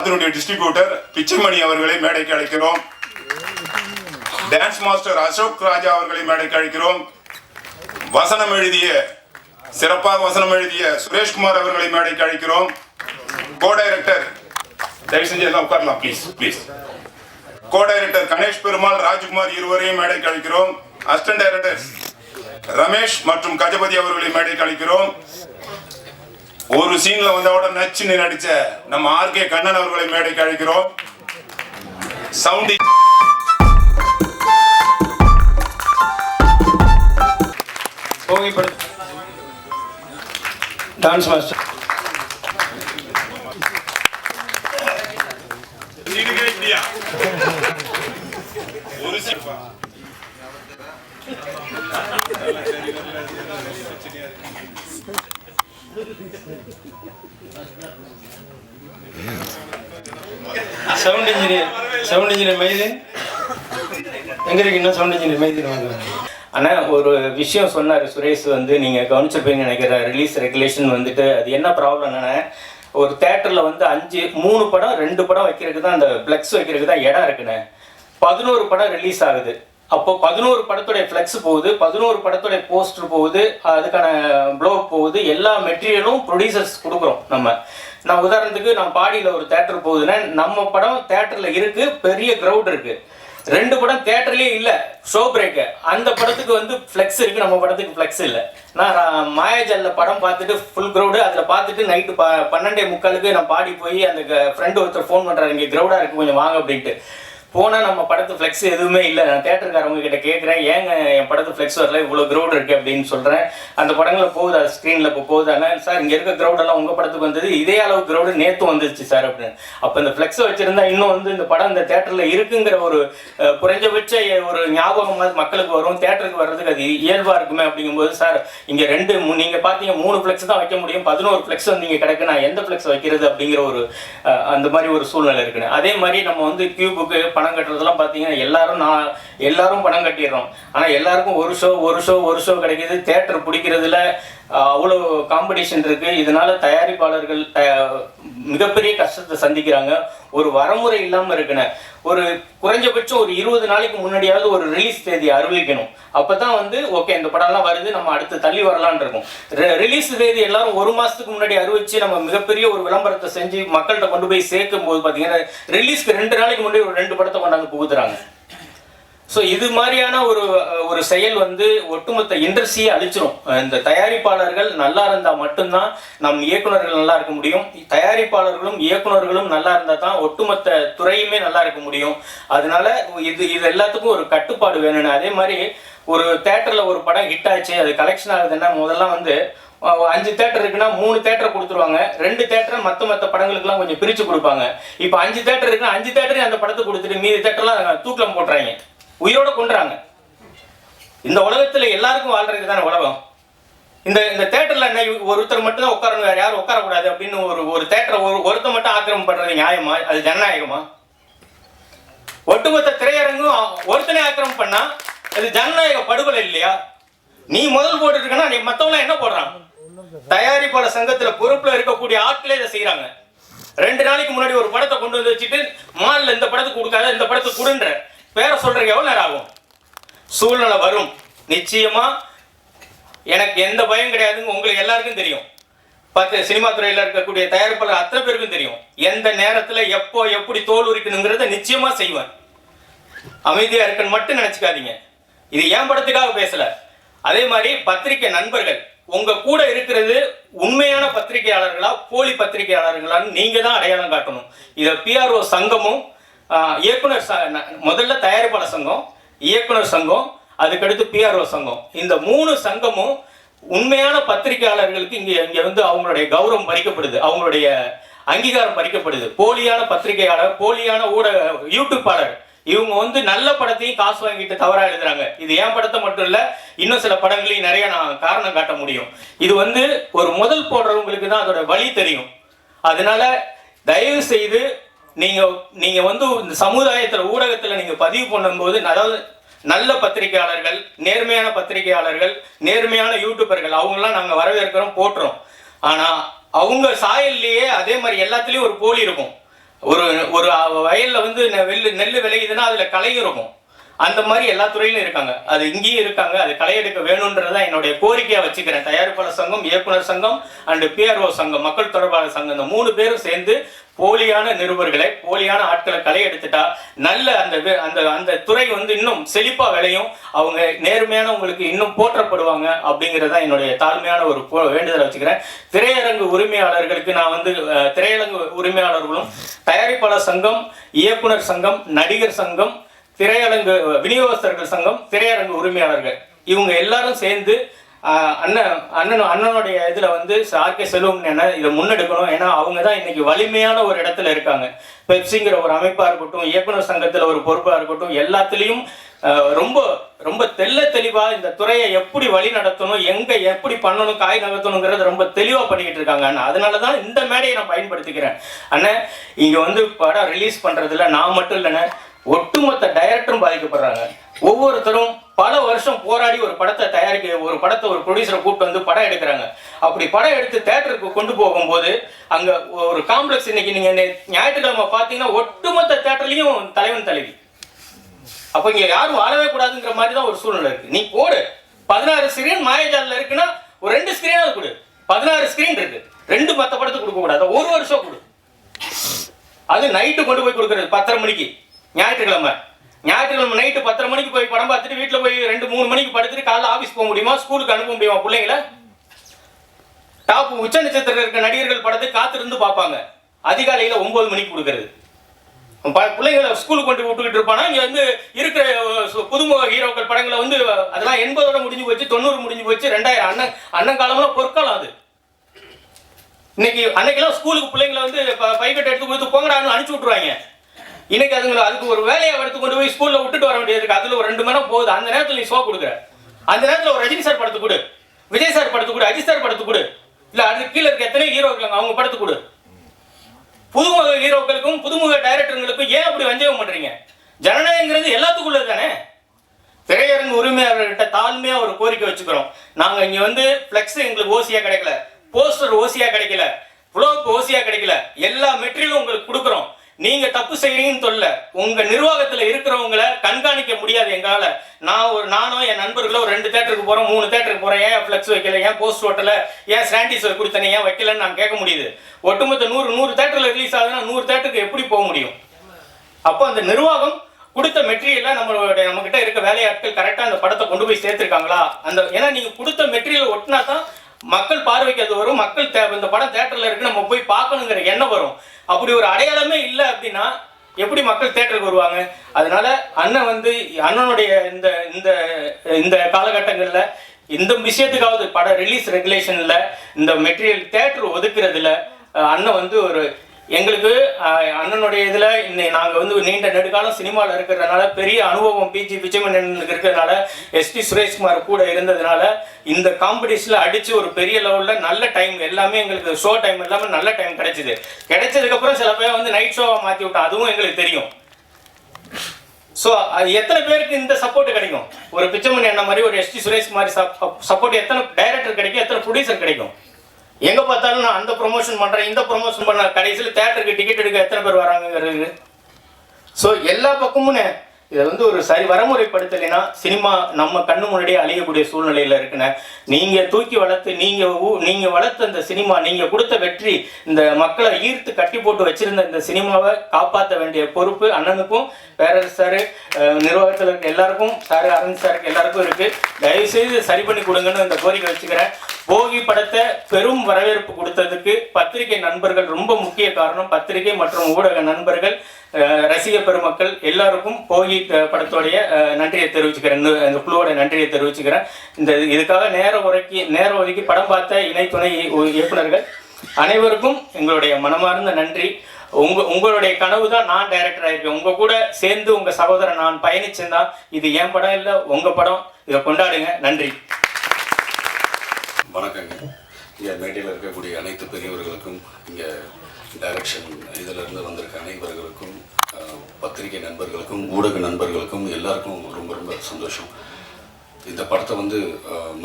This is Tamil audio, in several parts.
அதனுடைய டிஸ்ட்ரிபியூட்டர் பிச்சைமணி அவர்களை மேடைக்கு அழைக்கிறோம். டான்ஸ் மாஸ்டர் அசோக் ராஜா அவர்களை மேடைக்கு அழைக்கிறோம். வசனம் எழுதிய சிறப்பாக வசனம் எழுதிய சுரேஷ்குமார் அவர்களை மேடைக்கு அழைக்கிறோம். கோ டைரக்டர் தயவு செஞ்சு எல்லாம் உட்காரலாம் please please co director Ganesh Perumal Rajkumar இருவரையும் மேடைக்கு அழைக்கிறோம். அசிஸ்டன்ட் டைரக்டர் ரமேஷ் மற்றும் கஜபதி அவர்களை மேடைக்கு அழைக்கிறோம். ஒரு சீன்ல வந்தவோட நச்சுன்னு நடிச்ச நம்ம ஆர் கே கண்ணன் அவர்களை மேடைக்கு அழைக்கிறோம். சவுண்ட் டான்ஸ் மாஸ்டர் ஒரு. Sound engineer sound engineer Maideen. எங்க இருக்கீங்க சவுண்ட் இன்ஜினியர் மைதீன் வாங்க. அண்ணா ஒரு விஷயம் சொன்னார் சுரேஷ் வந்து நீங்கள் கவனிச்சிருப்பீங்கன்னு நினைக்கிறேன். ரிலீஸ் ரெகுலேஷன் வந்துட்டு அது என்ன ப்ராப்ளம்னா ஒரு தேட்டரில் வந்து அஞ்சு மூணு படம் ரெண்டு படம் வைக்கிறதுக்கு தான் அந்த ஃப்ளெக்ஸ் வைக்கிறதுக்கு தான் இடம் இருக்குண்ணே. பதினோரு படம் ரிலீஸ் ஆகுது. அப்போ பதினோரு படத்துடைய ஃப்ளெக்ஸ் போகுது பதினோரு படத்துடைய போஸ்டர் போகுது அதுக்கான ப்ளோ போகுது எல்லா மெட்டீரியலும் ப்ரொடியூசர்ஸ் கொடுக்குறோம் நம்ம. நான் உதாரணத்துக்கு நான் பாடியில் ஒரு தேட்டர் போகுதுன்னா நம்ம படம் தேட்டரில் இருக்கு பெரிய க்ரௌட் இருக்கு. ரெண்டு படம் தேட்டர்லயே இல்ல ஷோ பிரேக் அந்த படத்துக்கு வந்து ஃப்ளெக்ஸ் இருக்கு நம்ம படத்துக்கு ஃப்ளெக்ஸ் இல்ல. நான் மாயாஜல்ல படம் பார்த்துட்டு ஃபுல் க்ரௌடு அதுல பார்த்துட்டு நைட்டு ப பன்னெண்டே முக்காலுக்கு நான் பாடி போய் அந்த ஃப்ரெண்டு ஒருத்தர் ஃபோன் பண்றாரு இங்க க்ரௌடா இருக்கு கொஞ்சம் வாங்க அப்படின்ட்டு. போனால் நம்ம படத்து ஃப்ளெக்ஸ் எதுவுமே இல்லை. நான் தேட்டருக்காரவங்க கிட்ட கேட்குறேன் ஏங்க என் படத்து ஃப்ளெக்ஸ் வரல இவ்வளோ க்ரௌட் இருக்குது அப்படின்னு சொல்கிறேன் அந்த படங்களில் போகுது? அது ஸ்க்ரீனில் இப்போ போகுது? சார் இங்கே இருக்க க்ரௌடெல்லாம் உங்கள் படத்துக்கு வந்தது இதே அளவு க்ரௌடு நேற்று வந்துருச்சு சார் அப்படின்னு. அப்போ இந்த ஃப்ளெக்ஸை வச்சுருந்தா இன்னும் வந்து இந்த படம் இந்த தேட்டரில் இருக்குங்கிற ஒரு குறைஞ்சபட்ச ஒரு ஞாபகம் மக்களுக்கு வரும். தேட்டருக்கு வர்றதுக்கு அது இயல்பாக இருக்குமே அப்படிங்கும்போது சார் இங்கே ரெண்டு மூ- நீங்கள் பார்த்தீங்க மூணு ஃப்ளெக்ஸ் தான் வைக்க முடியும். பதினோரு ஃப்ளெக்ஸ் வந்து இங்கே கிடக்கு. நான் எந்த ஃப்ளெக்ஸ் வைக்கிறது? அப்படிங்கிற ஒரு அந்த மாதிரி ஒரு சூழ்நிலை இருக்குன்னு. அதே மாதிரி நம்ம வந்து கியூபுக்கு பணம் கட்டுறதெல்லாம் பார்த்தீங்கன்னா எல்லாரும் நான் எல்லாரும் பணம் கட்டிடுறோம். ஆனால் எல்லாருக்கும் ஒரு ஷோ ஒரு ஷோ ஒரு ஷோ கிடைக்கிது. தேட்டர் பிடிக்கிறதுல அவ்வளோ காம்படிஷன் இருக்குது இதனால தயாரிப்பாளர்கள் த- மிகப்பெரிய கஷ்டத்தை சந்திக்கிறாங்க. ஒரு வரமுறை இல்லாமல் இருக்குன்னு. ஒரு குறைஞ்சபட்சம் ஒரு இருபது நாளைக்கு முன்னாடியாவது ஒரு ரிலீஸ் தேதி அறிவிக்கணும். அப்பதான் வந்து ஓகே இந்த படம்லாம் வருது நம்ம அடுத்து தள்ளி வரலான் இருக்கும். ரிலீஸ் தேதி எல்லாரும் ஒரு மாசத்துக்கு முன்னாடி அறிவிச்சு நம்ம மிகப்பெரிய ஒரு விளம்பரத்தை செஞ்சு மக்கள்கிட்ட கொண்டு போய் சேர்க்கும் போது பார்த்தீங்கன்னா ரிலீஸ்க்கு ரெண்டு நாளைக்கு முன்னாடி ஒரு ரெண்டு படத்தை கொண்டாந்து புகுத்துறாங்க. ஸோ இது மாதிரியான ஒரு ஒரு செயல் வந்து ஒட்டுமொத்த இண்டஸ்ட்ரியை அழிச்சிரும். இந்த தயாரிப்பாளர்கள் நல்லா இருந்தால் மட்டும்தான் நம் இயக்குனர்கள் நல்லா இருக்க முடியும். தயாரிப்பாளர்களும் இயக்குனர்களும் நல்லா இருந்தால் தான் ஒட்டுமொத்த துறையுமே நல்லா இருக்க முடியும். அதனால இது இது எல்லாத்துக்கும் ஒரு கட்டுப்பாடு வேணும்னு. அதே மாதிரி ஒரு தேட்டரில் ஒரு படம் ஹிட் ஆச்சு அது கலெக்ஷன் ஆகுதுன்னா முதல்ல வந்து அஞ்சு தேட்டர் இருக்குன்னா மூணு தேட்டர் கொடுத்துருவாங்க. ரெண்டு தேட்டர் மற்ற மற்ற படங்களுக்குலாம் கொஞ்சம் பிரித்து கொடுப்பாங்க. இப்போ அஞ்சு தேட்டர் இருக்குன்னா அஞ்சு தேட்டரையும் அந்த படத்தை கொடுத்துட்டு மீதி தேட்டர்லாம் தூக்கில் போட்டுறாங்க. உயிரோட கொண்டுறாங்க இந்த உலகத்தில் எல்லாருக்கும் வாழ்றது தானே உலகம். இந்த இந்த தேட்டரில் என்ன ஒருத்தர் மட்டும் தான் உட்காரணும் வேறு யாரும் உட்காரக்கூடாது அப்படின்னு ஒரு ஒரு தேட்டரை ஒரு ஒருத்தர் மட்டும் ஆக்கிரமம் பண்ணுறது நியாயமா? அது ஜனநாயகமா? ஒட்டுமொத்த திரையரங்கும் அ- ஒருத்தனே ஆக்கிரமம் பண்ணால் அது ஜனநாயக படுகொலை இல்லையா? நீ முதல் போட்டு இருக்கனா நீ மத்தவங்க என்ன போடுறாங்க? தயாரிப்பாளர் சங்கத்துல பொறுப்புல இருக்கக்கூடிய ஆட்களே இதை செய்யறாங்க ரெண்டு நாளைக்கு முன்னாடி ஒரு படத்தை கொண்டு வந்து வச்சுட்டு மால்ல இந்த படத்துக்கு கொடுக்காத இந்த படத்துக்கு கொடுன்ற. பேரை சொல்றதுக்கு எவ்வளவு நேரம் ஆகும்? சூழ்நிலை வரும். நிச்சயமா எனக்கு எந்த பயம் கிடையாதுங்க. உங்களுக்கு எல்லாருக்கும் தெரியும். பத்து சினிமா துறையில இருக்கக்கூடிய தயாரிப்பாளர் அத்தனை பேருக்கும் தெரியும். எந்த நேரத்துல எப்போ எப்படி தோல் உரிக்கணுங்கிறத நிச்சயமா செய்வேன். அமைதியா இருக்குன்னு மட்டும் நினைச்சுக்காதீங்க. இது ஏன் படத்துக்காக பேசல? அதே மாதிரி பத்திரிக்கை நண்பர்கள் உங்க கூட இருக்கிறது உண்மையான பத்திரிகையாளர்களா போலி பத்திரிகையாளர்களான்னு நீங்க தான் அடையாளம் காட்டணும். இதை பிஆர்ஓ சங்கமும் இயக்குனர் ச- ந- முதல்ல தயாரிப்பாளர் சங்கம் இயக்குனர் சங்கம் அதுக்கடுத்து பிஆர்ஓ சங்கம். இந்த மூணு சங்கமும் உண்மையான பத்திரிகையாளர்களுக்கு இங்கே இங்கே வந்து அவங்களுடைய கௌரவம் பறிக்கப்படுது அவங்களுடைய அங்கீகாரம் பறிக்கப்படுது. போலியான பத்திரிகையாளர் போலியான ஊடக யூடியூப்பாளர் இவங்க வந்து நல்ல படத்தையும் காசு வாங்கிட்டு தவறா எழுதுறாங்க. இது என் படத்தை மட்டும் இல்ல இன்னும் சில படங்களையும் நிறைய நான் காரணம் காட்ட முடியும். இது வந்து ஒரு முதல் போடுறவங்களுக்கு தான் அதோட வழி தெரியும். அதனால தயவு செய்து நீங்க நீங்க வந்து இந்த சமுதாயத்துல ஊடகத்துல நீங்க பதிவு பண்ணும்போது அதாவது நல்ல பத்திரிகையாளர்கள் நேர்மையான பத்திரிகையாளர்கள் நேர்மையான யூடியூபர்கள் அவங்களாம் நாங்கள் வரவேற்கிறோம் போட்டுறோம். ஆனால் அவங்க சாயல்லையே அதே மாதிரி எல்லாத்துலேயும் ஒரு போலி இருக்கும். ஒரு ஒரு வயல்ல வந்து நெ- நெல் விளையுதுன்னா அதில் களை இருக்கும் அந்த மாதிரி எல்லா துறையிலும் இருக்காங்க. அது இங்கேயும் இருக்காங்க. அது களை எடுக்க வேணுன்றதான் என்னுடைய கோரிக்கையை வச்சுக்கிறேன். தயாரிப்பாளர் சங்கம் இயக்குனர் சங்கம் அண்டு பிஆர்ஓ சங்கம் மக்கள் தொடர்பாளர் சங்கம். இந்த மூணு பேரும் சேர்ந்து போலியான நிருபர்களை போலியான ஆட்களை களை எடுத்துட்டா நல்ல அந்த அந்த அந்த துறை வந்து இன்னும் செழிப்பா விளையும். அவங்க நேர்மையானவங்களுக்கு இன்னும் போற்றப்படுவாங்க அப்படிங்கறத என்னுடைய தாழ்மையான ஒரு போ- வேண்டுதலை வச்சுக்கிறேன். திரையரங்கு உரிமையாளர்களுக்கு நான் வந்து திரையரங்கு உரிமையாளர்களும் தயாரிப்பாளர் சங்கம் இயக்குனர் சங்கம் நடிகர் சங்கம் திரையரங்கு விநியோகஸ்தர்கள் சங்கம் திரையரங்கு உரிமையாளர்கள். இவங்க எல்லாரும் சேர்ந்து அண்ணன் அண்ணன் அண்ணனுடைய இதில் வந்து ஆர்கே செல்வம் என்ன இதை முன்னெடுக்கணும். ஏன்னா அவங்க தான் இன்னைக்கு வலிமையான ஒரு இடத்துல இருக்காங்க. பெப்சிங்கிற ஒரு அமைப்பாக இருக்கட்டும் இயக்குனர் சங்கத்தில் ஒரு பொறுப்பாக இருக்கட்டும் எல்லாத்துலேயும் ரொம்ப ரொம்ப தெள்ள தெளிவாக இந்த துறையை எப்படி வழி நடத்தணும் எங்கே எப்படி பண்ணணும் காய் நகர்த்தணுங்கிறத ரொம்ப தெளிவாக பண்ணிக்கிட்டு இருக்காங்க அண்ணா. அதனால தான் இந்த மேடையை நான் பயன்படுத்திக்கிறேன். அண்ணன் இங்கே வந்து படம் ரிலீஸ் பண்ணுறதுல நான் மட்டும் இல்லைண்ணே ஒட்டுமொத்த டைரக்டரும் பாதிக்கப்படுறாங்க. ஒவ்வொருத்தரும் பல வருஷம் போராடி ஒரு படத்தை தயாரிக்க ஒரு படத்தை ஒரு ப்ரொடியூசரை கூப்பிட்டு வந்து படம் எடுக்கிறாங்க. அப்படி படம் எடுத்து தேட்டருக்கு கொண்டு போகும்போது அங்க ஒரு காம்ப்ளெக்ஸ் இன்னைக்கு நீங்க ஞாயிற்றுக்கிழமை பார்த்தீங்கன்னா ஒட்டுமொத்த தேட்டர்லயும் தலைவன் தலைவி. அப்ப இங்க யாரும் வாழவே கூடாதுங்கிற மாதிரி தான் ஒரு சூழ்நிலை இருக்கு. நீ போடு. பதினாறு ஸ்கிரீன் மாயஜாலில் இருக்குன்னா ஒரு ரெண்டு ஸ்கிரீனாவது கொடு. பதினாறு ஸ்கிரீன் இருக்கு. ரெண்டு மத்த படத்துக்கு கொடுக்க கூடாது. ஒரு வருஷம் கொடு. அது நைட்டு கொண்டு போய் கொடுக்கறது பத்தரை மணிக்கு. ஞாயிற்றுக்கிழமை. ஞாயிற்றுக்கிழமை நைட்டு பத்தரை மணிக்கு போய் படம் பார்த்துட்டு வீட்டில் போய் ரெண்டு மூணு மணிக்கு படுத்துட்டு காலைல ஆஃபீஸ் போக முடியுமா? ஸ்கூலுக்கு அனுப்ப முடியுமா பிள்ளைங்கள? டாப் உச்ச நட்சத்திரம் இருக்க நடிகர்கள் படத்தை காத்திருந்து பார்ப்பாங்க. அதிகாலையில் ஒன்பது மணிக்கு கொடுக்கறது. ப- பிள்ளைங்களை ஸ்கூலுக்கு கொண்டு விட்டுக்கிட்டு இருப்பானா? இங்க வந்து இருக்கிற புதுமுக ஹீரோக்கள் படங்களை வந்து அதெல்லாம் எண்பதோட முடிஞ்சு போச்சு தொண்ணூறு முடிஞ்சு போச்சு ரெண்டாயிரம். அண்ணன் அண்ணன் காலம்லாம் பொற்காலம் அது. இன்னைக்கு அன்னைக்கெல்லாம் ஸ்கூலுக்கு பிள்ளைங்களை வந்து ப- பைக்கெட் எடுத்து கொடுத்து போங்கடான்னு அனுப்பிச்சு விட்டுருவாங்க. இன்னைக்கு அதுங்களை அதுக்கு ஒரு வேலையை எடுத்து கொண்டு போய் ஸ்கூல்ல விட்டுட்டு வர வேண்டியது இருக்கு. அதுல ஒரு ரெண்டு மணி நேரம் போகுது. அந்த நேரத்துல நீ ஷோ கொடுக்குற. அந்த நேரத்துல ஒரு ரஜினி சார் படத்து கொடு. விஜய் சார் படத்து கொடு. அஜித் சார் படத்து கொடு. இல்ல அதுக்கு கீழே இருக்க எத்தனை ஹீரோ இருக்காங்க. அவங்க படத்து கொடு. புதுமுக ஹீரோக்களுக்கும் புதுமுக டைரக்டருங்களுக்கும் ஏன் அப்படி வஞ்சகம் பண்றீங்க? ஜனநாயகங்கிறது எல்லாத்துக்குள்ள தானே? திரையரங்கு உரிமையாளர்கிட்ட தாழ்மையா ஒரு கோரிக்கை வச்சுக்கிறோம். நாங்க இங்க வந்து பிளெக்ஸ் எங்களுக்கு ஓசியா கிடைக்கல. போஸ்டர் ஓசியா கிடைக்கல. புளோக் ஓசியா கிடைக்கல. எல்லா மெட்டீரியலும் உங்களுக்கு கொடுக்குறோம். நீங்க தப்பு செய்யறீங்கன்னு சொல்ல உங்க நிர்வாகத்துல இருக்கிறவங்கள கண்காணிக்க முடியாது எங்களால. நான் ஒரு நானும் என் நண்பர்களோ ஒரு ரெண்டு தேட்டருக்கு போறோம் மூணு தேட்டருக்கு போறேன் ஏன் ஃபிளக்ஸ் வைக்கல? ஏன் போஸ்ட் ஓட்டல? ஏன் ஸ்டாண்டிஸ் கொடுத்தனே? ஏன் வைக்கலன்னு நான் கேட்க முடியுது. ஒட்டுமொத்த நூறு நூறு தேட்டர்ல ரிலீஸ் ஆகுதுன்னா நூறு தேட்டருக்கு எப்படி போக முடியும்? அப்போ அந்த நிர்வாகம் கொடுத்த மெட்டீரியல்ல நம்மளுடைய நம்ம கிட்ட இருக்க வேலையாட்கள் கரெக்டாக அந்த படத்தை கொண்டு போய் சேர்த்திருக்காங்களா? அந்த ஏன்னா நீங்க கொடுத்த மெட்டீரியல் ஒட்டினா தான் மக்கள் பார்வைக்கு அது வரும். மக்கள் தே இந்த படம் தேட்டரில் இருக்கு நம்ம போய் பார்க்கணுங்கிற எண்ணம் வரும். அப்படி ஒரு அடையாளமே இல்லை அப்படின்னா எப்படி மக்கள் தேட்டருக்கு வருவாங்க? அதனால அண்ணன் வந்து அண்ணனுடைய இந்த இந்த இந்த காலகட்டங்களில் இந்த விஷயத்துக்காவது பட ரிலீஸ் ரெகுலேஷனில் இந்த மெட்டீரியல் தேட்டர் ஒதுக்குறதுல அண்ணன் வந்து ஒரு எங்களுக்கு அண்ணனுடைய இதில் இன்னை நாங்கள் வந்து நீண்ட நெடுகாலம் சினிமாவில் இருக்கிறதுனால பெரிய அனுபவம் பிஜி விஜயமன்னன் இருக்கிறதுனால எஸ்டி சுரேஷ்குமார் கூட இருந்ததுனால இந்த காம்படிஷனில் அடித்து ஒரு பெரிய லெவலில் நல்ல டைம் எல்லாமே எங்களுக்கு ஷோ டைம் எல்லாமே நல்ல டைம் கிடைச்சிது. கிடைச்சதுக்கப்புறம் சில பேர் வந்து நைட் ஷோவை மாற்றி விட்டோம் அதுவும் எங்களுக்கு தெரியும். ஸோ எத்தனை பேருக்கு இந்த சப்போர்ட் கிடைக்கும்? ஒரு பிச்சமணி என்ன மாதிரி ஒரு எஸ்டி சுரேஷ்குமார் சப்போர்ட் எத்தனை டைரக்டர் கிடைக்கும்? எத்தனை ப்ரொடியூசர் கிடைக்கும்? எங்க பார்த்தாலும் நான் அந்த ப்ரொமோஷன் பண்றேன் இந்த ப்ரொமோஷன் பண்ண கடைசியில் தேட்டருக்கு டிக்கெட் எடுக்க எத்தனை பேர் வராங்கங்கிறது. ஸோ எல்லா பக்கமும் இதை வந்து ஒரு சரி வரமுறைப்படுத்தலைன்னா சினிமா நம்ம கண்ணு முன்னாடியே அழியக்கூடிய சூழ்நிலையில் இருக்குண்ணே நீங்கள் தூக்கி வளர்த்து நீங்கள் ஊ- வளர்த்த இந்த சினிமா நீங்கள் கொடுத்த வெற்றி இந்த மக்களை ஈர்த்து கட்டி போட்டு வச்சிருந்த இந்த சினிமாவை காப்பாற்ற வேண்டிய பொறுப்பு அண்ணனுக்கும் பேரரசு சார் நிர்வாகத்தில் இருக்க எல்லாருக்கும் சார் அரவிந்த் சாருக்கு எல்லாருக்கும் இருக்குது தயவுசெய்து சரி பண்ணி கொடுங்கன்னு இந்த கோரிக்கை வச்சுக்கிறேன். போகி படத்தை பெரும் வரவேற்பு கொடுத்ததுக்கு பத்திரிகை நண்பர்கள் ரொம்ப முக்கிய காரணம். பத்திரிகை மற்றும் ஊடக நண்பர்கள் ரசிக பெருமக்கள் எல்லாருக்கும் போகி படத்தோடைய நன்றியை தெரிவிச்சுக்கிறேன். இந்த- குழுவோட நன்றியை தெரிவிச்சுக்கிறேன். இந்த இதுக்காக நேர உரைக்கி நேர ஒதுக்கி படம் பார்த்த இணை துணை இயக்குநர்கள் இயக்குனர்கள் அனைவருக்கும் எங்களுடைய மனமார்ந்த நன்றி. உங்க உங்களுடைய கனவு தான் நான் டைரக்டர் ஆயிருக்கேன். உங்க கூட சேர்ந்து உங்க சகோதரன் நான் பயணிச்சேன் இது என் படம் இல்லை உங்க படம். இதை கொண்டாடுங்க. நன்றி. வணக்கங்க. இங்கே மேடையில் இருக்கக்கூடிய அனைத்து பெரியவர்களுக்கும் இங்கே டைரக்ஷன் இதிலிருந்து வந்திருக்க அனைவர்களுக்கும் பத்திரிகை நண்பர்களுக்கும் ஊடக நண்பர்களுக்கும் எல்லாருக்கும் ரொம்ப ரொம்ப சந்தோஷம். இந்த படத்தை வந்து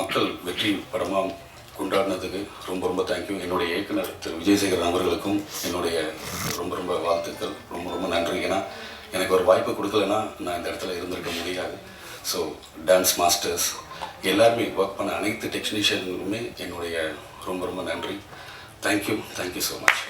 மக்கள் வெற்றி படமாக கொண்டாடினதுக்கு ரொம்ப ரொம்ப தேங்க்யூ என்னுடைய இயக்குனர் திரு விஜயசேகரன் அவர்களுக்கும் என்னுடைய ரொம்ப ரொம்ப வாழ்த்துக்கள். ரொம்ப ரொம்ப நன்றி. ஏன்னா எனக்கு ஒரு வாய்ப்பு கொடுக்கலன்னா நான் இந்த இடத்துல இருந்திருக்க முடியாது. ஸோ டான்ஸ் மாஸ்டர்ஸ் எல்லாருமே ஒர்க் பண்ண அனைத்து டெக்னீஷியனுக்குமே என்னுடைய ரொம்ப ரொம்ப நன்றி. Thank you thank you so much